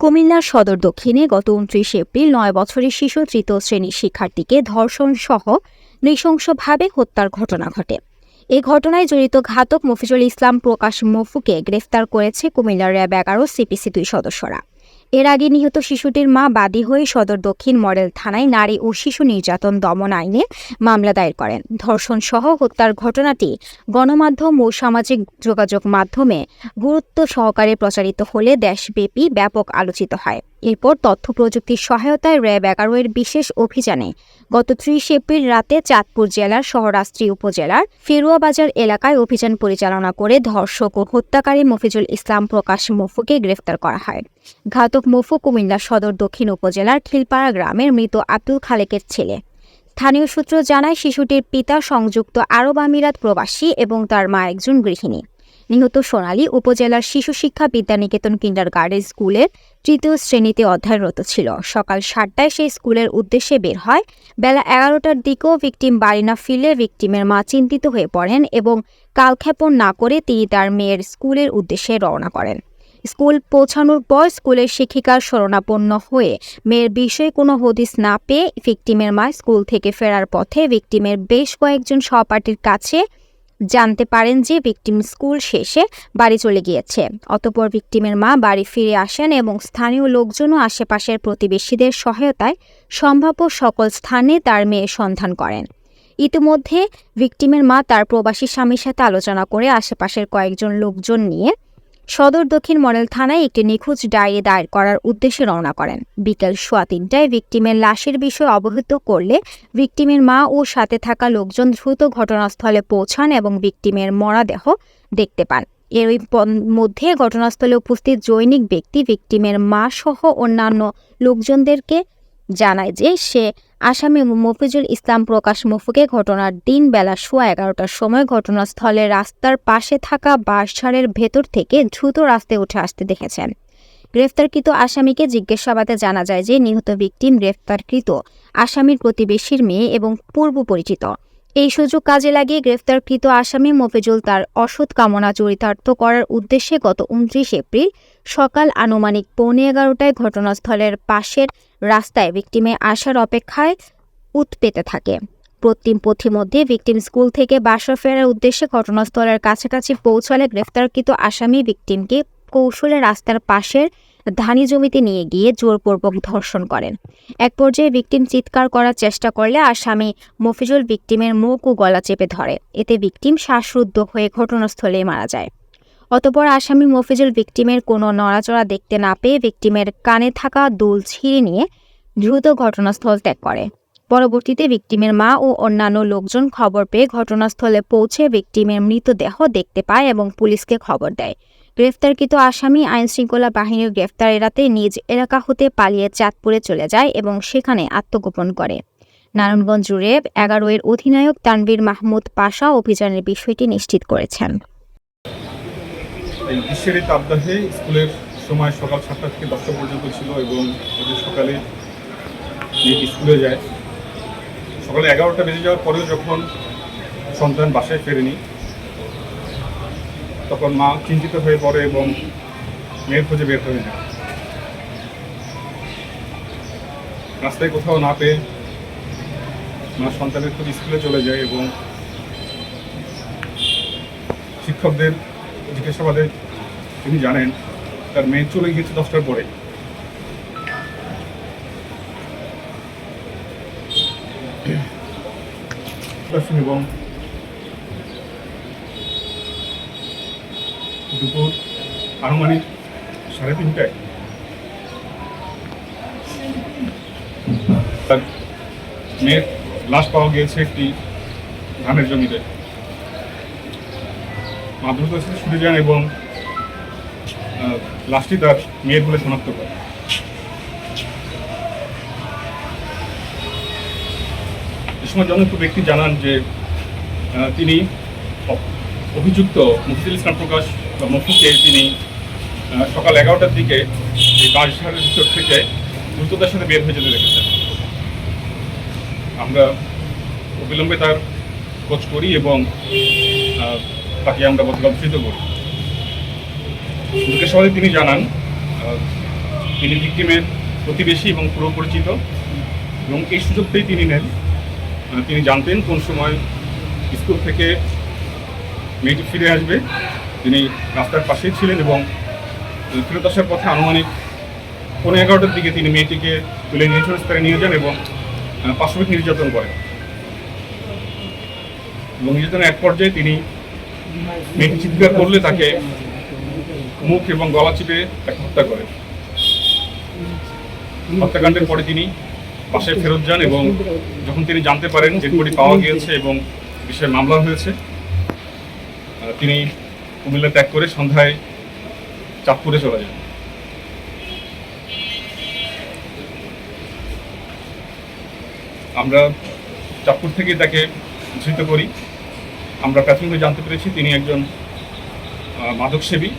কুমিল্লার সদর দক্ষিণে গত উনত্রিশ এপ্রিল নয় বছরের শিশু তৃতীয় শ্রেণির শিক্ষার্থীকে ধর্ষণ সহ নৃশংসভাবে হত্যার ঘটনা ঘটে। এ ঘটনায় জড়িত ঘাতক মফিজুল ইসলাম প্রকাশ মফুকে গ্রেফতার করেছে কুমিল্লার র্যাব এগারো, সিপিসি দুই সদস্যরা। এর আগে নিহত শিশুটির মা বাদী হয়ে সদর দক্ষিণ মডেল থানায় নারী ও শিশু নির্যাতন দমন আইনে মামলা দায়ের করেন। ধর্ষণ সহ হত্যার ঘটনাটি গণমাধ্যম ও সামাজিক যোগাযোগ মাধ্যমে গুরুত্ব সহকারে প্রচারিত হলে দেশব্যাপী ব্যাপক আলোচিত হয়। এরপর তথ্য প্রযুক্তির সহায়তায় র্যাব এগারো এর বিশেষ অভিযানে গত ত্রিশ এপ্রিল রাতে চাঁদপুর জেলার শহরাস্ত্রী উপজেলার ফেরুয়াবাজার এলাকায় অভিযান পরিচালনা করে ধর্ষক ও হত্যাকারী মফিজুল ইসলাম প্রকাশ মফুকে গ্রেফতার করা হয়। ঘাতক মফু কুমিল্লা সদর দক্ষিণ উপজেলার খিলপাড়া গ্রামের মৃত আব্দুল খালেকের ছেলে। স্থানীয় সূত্র জানায় শিশুটির পিতা সংযুক্ত আরব আমিরাত প্রবাসী এবং তার মা একজন গৃহিণী। নিহত সোনালী উপজেলার শিশু শিক্ষা বিদ্যানিকেতন কিন্ডার গার্ডেন স্কুলের তৃতীয় শ্রেণীতে অধ্যয়নরত ছিল। সকাল সাতটায় সেই স্কুলের উদ্দেশ্যে বের হয়। বেলা এগারোটার দিকেও ভিকটিম বাড়ি না ফিরলে ভিকটিমের মা চিন্তিত হয়ে পড়েন এবং কালক্ষেপণ না করে তিনি তার মেয়ের স্কুলের উদ্দেশ্যে রওনা করেন। স্কুল পৌঁছানোর পর স্কুলের শিক্ষিকার শরণাপন্ন হয়ে মেয়ের বিষয়ে কোনো হদিস না পেয়ে ভিকটিমের মা স্কুল থেকে ফেরার পথে ভিকটিমের বেশ কয়েকজন সহপাঠীর কাছে জানতে পারেন যে ভিকটিম স্কুল শেষে বাড়ি চলে গিয়েছে। অতপর ভিকটিমের মা বাড়ি ফিরে আসেন এবং স্থানীয় লোকজন ও আশেপাশের প্রতিবেশীদের সহায়তায় সম্ভাব্য সকল স্থানে তার মেয়ের সন্ধান করেন। ইতিমধ্যে ভিকটিমের মা তার প্রবাসী স্বামীর সাথে আলোচনা করে আশেপাশের কয়েকজন লোকজন নিয়ে সদর দক্ষিণ মডেল থানায় একটি নিখোঁজ ডায়েরি দায়ের করার উদ্দেশ্যে রওনা করেন। বিকেল সোয়া তিনটায় ভিকটিমের লাশের বিষয়ে অবহিত করলে ভিকটিমের মা ও সাথে থাকা লোকজন দ্রুত ঘটনাস্থলে পৌঁছান এবং ভিকটিমের মরাদেহ দেখতে পান। এর মধ্যে ঘটনাস্থলে উপস্থিত জৈনিক ব্যক্তি, ভিকটিমের মা সহ অন্যান্য লোকজনদেরকে জানায় যে সে আসামি মফিজুল ইসলাম প্রকাশ মফুকে ঘটনার দিন বেলা সোয়া এগারোটার সময় ঘটনাস্থলে রাস্তার পাশে থাকা বাঁশঝাড়ের ভেতর থেকে দ্রুত রাস্তায় উঠে আসতে দেখেছেন। গ্রেফতারকৃত আসামিকে জিজ্ঞাসাবাদে জানা যায় যে নিহত ভিকটিম গ্রেফতারকৃত আসামির প্রতিবেশীর মেয়ে এবং পূর্ব পরিচিত এই সুযোগ কাজে লাগিয়ে গ্রেফতারকৃত আসামি মফিজুল তার অসৎ কামনা চরিতার্থ করার উদ্দেশ্যে গত উনত্রিশ এপ্রিল সকাল আনুমানিক পৌনে এগারোটায় ঘটনাস্থলের পাশের রাস্তায় ভিকটিমে আসার অপেক্ষায় উত পেতে থাকে। প্রতিম পথিমধ্যে ভিকটিম স্কুল থেকে বাসা ফেরার উদ্দেশ্যে ঘটনাস্থলের কাছাকাছি পৌঁছালে গ্রেফতারকৃত আসামি ভিকটিমকে কৌশলে রাস্তার পাশের ধানি জমিতে নিয়ে গিয়ে জোরপূর্বক ধর্ষণ করেন। এক পর্যায়ে ভিকটিম চিৎকার করার চেষ্টা করলে আসামি মফিজুল ভিকটিমের মুখ ও গলা চেপে ধরে। এতে ভিকটিম শ্বাসরুদ্ধ হয়ে ঘটনাস্থলেই মারা যায়। অতপর আসামি মফিজুল ভিকটিমের কোনো নড়াচড়া দেখতে না পেয়ে ভিকটিমের কানে থাকা দুল ছিঁড়ে নিয়ে দ্রুত ঘটনাস্থল ত্যাগ করে। পরবর্তীতে ভিকটিমের মা ও অন্যান্য লোকজন খবর পেয়ে ঘটনাস্থলে পৌঁছে ভিকটিমের মৃতদেহ দেখতে পায় এবং পুলিশকে খবর দেয়। গ্রেফতারকৃত আসামি আইনশৃঙ্খলা বাহিনীর গ্রেফতার এড়াতে নিজ এলাকা হতে পালিয়ে চাঁদপুরে চলে যায় এবং সেখানে আত্মগোপন করে। নারায়ণগঞ্জ রেব এগারো এর অধিনায়ক তানভীর মাহমুদ পাশা অভিযানের বিষয়টি নিশ্চিত করেছেন। এই গ্রীষ্মের তাপদাহে স্কুলের সময় সকাল সাতটা থেকে দশটা পর্যন্ত ছিল এবং ওদের সকালে স্কুলে যায়, সকালে এগারোটা বেজে যাওয়ার পরেও যখন সন্তান বাসায় ফেরেনি তখন মা চিন্তিত হয়ে পড়ে এবং মেয়ের খোঁজে বের হয়ে যায়। রাস্তায় কোথাও না পেয়ে মা সন্তানের খুব স্কুলে চলে যায় এবং শিক্ষকদের জিজ্ঞাসাবাদে তিনি জানেন, তার মেয়ে চলে গিয়েছে দশটার পরে। এবং দুপুর আনুমানিক সাড়ে তিনটায়। তার মেয়ের লাশ পাওয়া গিয়েছে একটি ধানের জমিতে। মা দ্রুত ছুটে যান এবং লাশটি তার মেয়ের বলে শনাক্ত করে সময় জনৈক ব্যক্তি জানান যে তিনি অভিযুক্ত মুফিদুল ইসলাম প্রকাশ বা তিনি সকাল এগারোটার দিকে এই বাঁশঝাড়ের ভিতর থেকে দ্রুততার সাথে বের হয়ে যেতে দেখেছেন। আমরা অবিলম্বে তার খোঁজ করি এবং তাকে আমরা গতকাল করি। জিজ্ঞাসাবাদে তিনি জানান তিনি ভিক্টিমের প্রতিবেশী এবং পুরো পরিচিত এবং এই সুযোগটাই তিনি নেন। তিনি জানতেন কোন সময় স্কুল থেকে মেয়েটি ফিরে আসবে। তিনি রাস্তার পাশেই ছিলেন এবং ফেরত আসার পথে আনুমানিক পনেরো এগারোটার দিকে তিনি মেয়েটিকে তুলে নির্জন স্তরে নিয়ে যান এবং পাশবিক নির্যাতন করেন। এবং নির্যাতনের এক পর্যায়ে তিনি মেয়েটি চিৎকার করলে তাকে মুখ এবং গলা চিপে তাকে হত্যা করে। হত্যাকাণ্ডের পরে তিনি বাসায় ফেরত যান এবং যখন তিনি জানতে পারেন যে পাওয়া গিয়েছে এবং বিষয়ে মামলা হয়েছে তিনি কুমিল্লা ত্যাগ করে সন্ধ্যায় চাঁদপুরে চলে যায় আমরা চাঁদপুর থেকে তাকে ধৃত করি। আমরা প্রাথমিকভাবে জানতে পেরেছি তিনি একজন মাদকসেবী।